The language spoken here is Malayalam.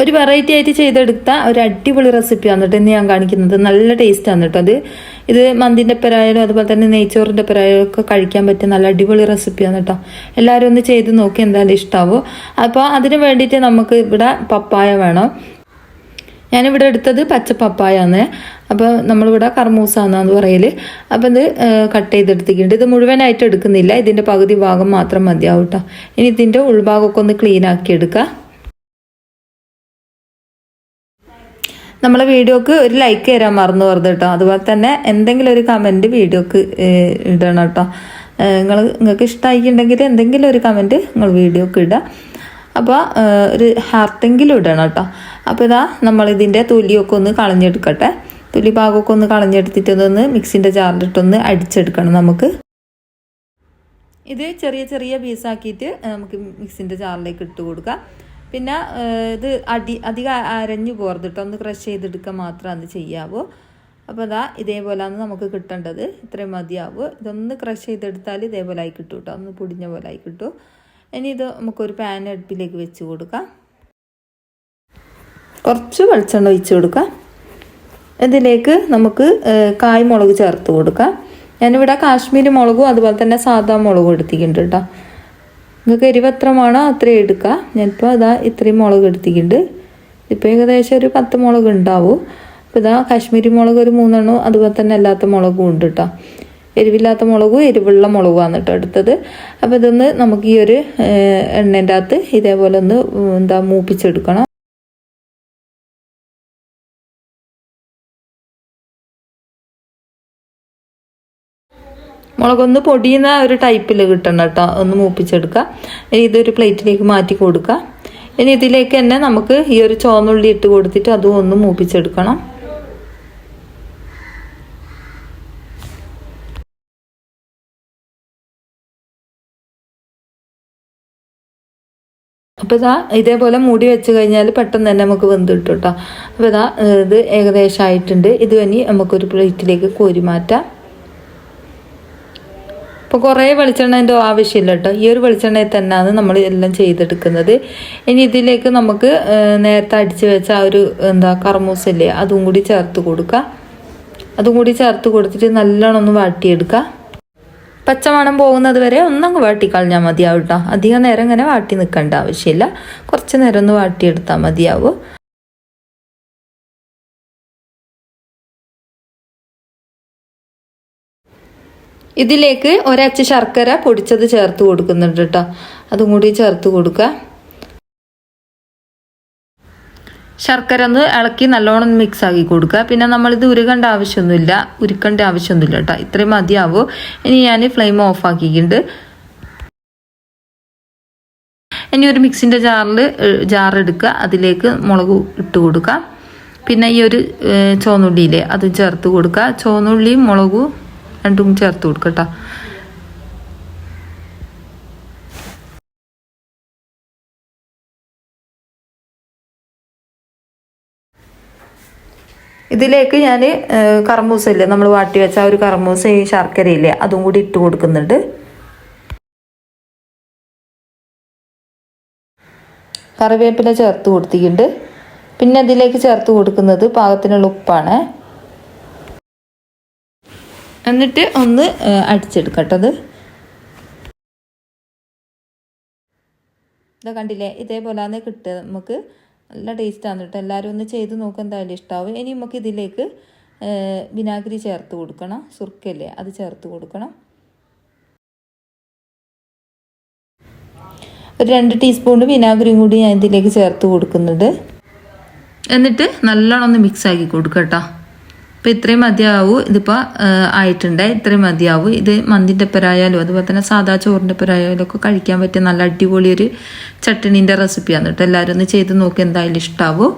ഒരു വെറൈറ്റി ആയിട്ട് ചെയ്തെടുത്ത ഒരു അടിപൊളി റെസിപ്പിയാണ് കേട്ടോ ഇന്ന് ഞാൻ കാണിക്കുന്നത്. നല്ല ടേസ്റ്റാണ് കേട്ടോ അത്. ഇത് മന്തിന്റെ പെരായാലും അതുപോലെ തന്നെ നെയ്ച്ചോറിന്റെ പെരായാലും ഒക്കെ കഴിക്കാൻ പറ്റിയ നല്ല അടിപൊളി റെസിപ്പിയാണ് കേട്ടോ എല്ലാവരും ഒന്ന് ചെയ്ത് നോക്കി എന്തായാലും ഇഷ്ടാവും. അപ്പോൾ അതിന് വേണ്ടിയിട്ട് നമുക്ക് ഇവിടെ പപ്പായ വേണം. ഞാനിവിടെ എടുത്തത് പച്ച പപ്പായാണ്. അപ്പോൾ നമ്മളിവിടെ കർമൂസ എന്നാന്ന് പറയൽ അപ്പോൾ ഇത് കട്ട് ചെയ്തെടുത്തിട്ടുണ്ട്. ഇത് മുഴുവനായിട്ട് എടുക്കുന്നില്ല. ഇതിന്റെ പകുതി ഭാഗം മാത്രം മതിയാവും കേട്ടോ ഇനി ഇതിന്റെ ഉൾഭാഗമൊക്കെ ഒന്ന് ക്ലീൻ ആക്കി എടുക്കുക നമ്മളെ വീഡിയോക്ക് ഒരു ലൈക്ക് തരാൻ മറന്നു പോകരുത് കേട്ടോ അതുപോലെ തന്നെ എന്തെങ്കിലും ഒരു കമന്റ് വീഡിയോക്ക് ഇടണം കേട്ടോ നിങ്ങൾ നിങ്ങൾക്ക് ഇഷ്ടമായിട്ടുണ്ടെങ്കിൽ എന്തെങ്കിലും ഒരു കമന്റ് നിങ്ങൾ വീഡിയോക്ക് ഇടുക അപ്പോൾ ഒരു ഹാർട്ടെങ്കിലും ഇടണം കേട്ടോ അപ്പോൾ ഇതാ നമ്മളിതിന്റെ തൊലിയൊക്കെ ഒന്ന് കളഞ്ഞെടുക്കട്ടെ. തൊലി ഭാഗമൊക്കെ ഒന്ന് കളഞ്ഞെടുത്തിട്ട് ഒന്ന് മിക്സിന്റെ ജാറിലിട്ടൊന്ന് അടിച്ചെടുക്കണം നമുക്ക്. ഇത് ചെറിയ ചെറിയ പീസാക്കിയിട്ട് നമുക്ക് മിക്സിന്റെ ജാറിലേക്ക് ഇട്ട് കൊടുക്കാം. പിന്നെ ഇത് അടി അധികം അരഞ്ഞു പോകരുത് കേട്ടോ ഒന്ന് ക്രഷ് ചെയ്തെടുക്കുക മാത്രമാണ് ചെയ്യാവൂ. അപ്പോൾ അതാ ഇതേപോലെയാണ് നമുക്ക് കിട്ടേണ്ടത്. ഇത്രയും മതിയാവും. ഇതൊന്ന് ക്രഷ് ചെയ്തെടുത്താൽ ഇതേപോലെ ആയി കിട്ടും കേട്ടോ ഒന്ന് പൊടിഞ്ഞ പോലെ ആയി കിട്ടും. ഇനി ഇത് നമുക്കൊരു പാൻ അടുപ്പിലേക്ക് വെച്ച് കൊടുക്കാം. കുറച്ച് വെളിച്ചെണ്ണ ഒഴിച്ച് കൊടുക്കാം. ഇതിലേക്ക് നമുക്ക് കായ് മുളക് ചേർത്ത് കൊടുക്കാം. ഞാനിവിടെ കാശ്മീരി മുളകും അതുപോലെ തന്നെ സാധാ മുളകും എടുത്തിട്ടുണ്ട് കേട്ടോ നിങ്ങൾക്ക് എരിവ് എത്ര വേണോ അത്രയും എടുക്കുക ഞാനിപ്പോൾ അതാ ഇത്രയും മുളക് എടുത്തിട്ടുണ്ട്. ഇപ്പോൾ ഏകദേശം ഒരു പത്ത് മുളക് ഉണ്ടാവും. അപ്പോൾ ഇതാ കാശ്മീരി മുളക് ഒരു മൂന്നെണ്ണം അതുപോലെ തന്നെ അല്ലാത്ത മുളകും ഉണ്ട് കേട്ടോ എരിവില്ലാത്ത മുളകും എരിവുള്ള മുളകുമാണ് കേട്ടോ എടുത്തത്. അപ്പോൾ ഇതൊന്ന് നമുക്ക് ഈ ഒരു എണ്ണേന്റെ അകത്ത് ഇതേപോലെ ഒന്ന് എന്താ മൂപ്പിച്ചെടുക്കണം. മുളകൊന്ന് പൊടിയുന്ന ഒരു ടൈപ്പിൽ കിട്ടണം കേട്ടോ. ഒന്ന് മൂപ്പിച്ചെടുക്കുക ഇനി ഇതൊരു പ്ലേറ്റിലേക്ക് മാറ്റി കൊടുക്കുക ഇനി ഇതിലേക്ക് തന്നെ നമുക്ക് ഈ ഒരു ചോന്നുള്ളി ഇട്ട് കൊടുത്തിട്ട് അതും ഒന്ന് മൂപ്പിച്ചെടുക്കണം. അപ്പോൾ ഇതാ ഇതേപോലെ മൂടി വെച്ച് കഴിഞ്ഞാൽ പെട്ടെന്ന് തന്നെ നമുക്ക് വെന്ത് കിട്ടും കേട്ടോ. അപ്പോൾ ഇതാ ഇത് ഏകദേശം ആയിട്ടുണ്ട്. ഇത് ഇനി നമുക്കൊരു പ്ലേറ്റിലേക്ക് കോരി മാറ്റാം. ഇപ്പോൾ കുറേ വെളിച്ചെണ്ണേന്റെ ആവശ്യമില്ല കേട്ടോ ഈ ഒരു വെളിച്ചെണ്ണയിൽ തന്നെയാണ് നമ്മൾ എല്ലാം ചെയ്തെടുക്കുന്നത്. ഇനി ഇതിലേക്ക് നമുക്ക് നേരത്തെ അടിച്ച് വെച്ച ആ ഒരു എന്താ കർമൂസല്ലേ അതും കൂടി ചേർത്ത് കൊടുക്കുക അതും കൂടി ചേർത്ത് കൊടുത്തിട്ട് നല്ലോണം ഒന്ന് വാട്ടിയെടുക്കുക പച്ചമണം പോകുന്നത് വരെ ഒന്നങ്ങ് വാട്ടിക്കളഞ്ഞാൽ മതിയാവും കേട്ടോ അധികം നേരം ഇങ്ങനെ വാട്ടി നിൽക്കേണ്ട ആവശ്യമില്ല. കുറച്ച് നേരം ഒന്ന് വാട്ടിയെടുത്താൽ മതിയാവും. ഇതിലേക്ക് ഒരച്ച് ശർക്കര പൊടിച്ചത് ചേർത്ത് കൊടുക്കുന്നുണ്ട് കേട്ടോ. അതും കൂടി ചേർത്ത് കൊടുക്കുക. ശർക്കര ഒന്ന് ഇളക്കി നല്ലോണം മിക്സ് ആക്കി കൊടുക്കുക. പിന്നെ നമ്മളിത് ഉരുകേണ്ട ആവശ്യമൊന്നുമില്ല. ഉരുക്കേണ്ട ആവശ്യമൊന്നുമില്ല കേട്ടോ. ഇത്രയും മതിയാവും. ഇനി ഞാൻ ഫ്ലെയിം ഓഫ് ആക്കിയിട്ടുണ്ട്. ഇനി ഒരു മിക്സിന്റെ ജാറിൽ ജാർ എടുക്കുക. അതിലേക്ക് മുളക് ഇട്ട് കൊടുക്കുക. പിന്നെ ഈ ഒരു ഏഹ്, ചുവന്നുള്ളിയില്ലേ അത് ചേർത്ത് കൊടുക്കുക. ചുവന്നുള്ളിയും മുളകും രണ്ടും ചേർത്ത് കൊടുക്കുക ഇതിലേക്ക് ഞാൻ കർമൂസ ഇല്ല? നമ്മൾ വാട്ടി വെച്ച ആ ഒരു കറമൂസ ഈ ശർക്കരയില്ലേ അതും കൂടി ഇട്ട് കൊടുക്കുന്നുണ്ട്. കറിവേപ്പില ചേർത്ത് കൊടുത്തിട്ടുണ്ട്. പിന്നെ അതിലേക്ക് ചേർത്ത് കൊടുക്കുന്നത് പാകത്തിനുള്ള ഉപ്പാണ്. എന്നിട്ട് ഒന്ന് അടിച്ചെടുക്കട്ടത് ഇതാ കണ്ടില്ലേ? ഇതേപോലെയാണ് കിട്ടുക നമുക്ക്. നല്ല ടേസ്റ്റാണ് കേട്ടോ. എല്ലാവരും ഒന്ന് ചെയ്ത് നോക്കുക എന്തായാലും ഇഷ്ടമാവും ഇനി നമുക്ക് ഇതിലേക്ക് വിനാഗിരി ചേർത്ത് കൊടുക്കണം. സുർക്കല്ലേ അത് ചേർത്ത് കൊടുക്കണം. ഒരു രണ്ട് ടീസ്പൂൺ വിനാഗിരിയും കൂടി ഞാൻ ഇതിലേക്ക് ചേർത്ത് കൊടുക്കുന്നുണ്ട്. എന്നിട്ട് നല്ലോണം ഒന്ന് മിക്സ് ആക്കി കൊടുക്കുക കേട്ടോ. അപ്പോൾ ഇത്രയും മതിയാവും. ഇതിപ്പോൾ ആയിട്ടുണ്ട്. ഇത്രയും മതിയാവും. ഇത് മന്തിന്റെ പെരായാലും അതുപോലെ തന്നെ സാധാ ചോറിന്റെ പെരായാലും ഒക്കെ കഴിക്കാൻ പറ്റിയ നല്ല അടിപൊളി ഒരു ചട്ടണീന്റെ റെസിപ്പിയാണ് കേട്ടോ എല്ലാവരും ഒന്ന് ചെയ്ത് നോക്കി എന്തായാലും ഇഷ്ടാവും.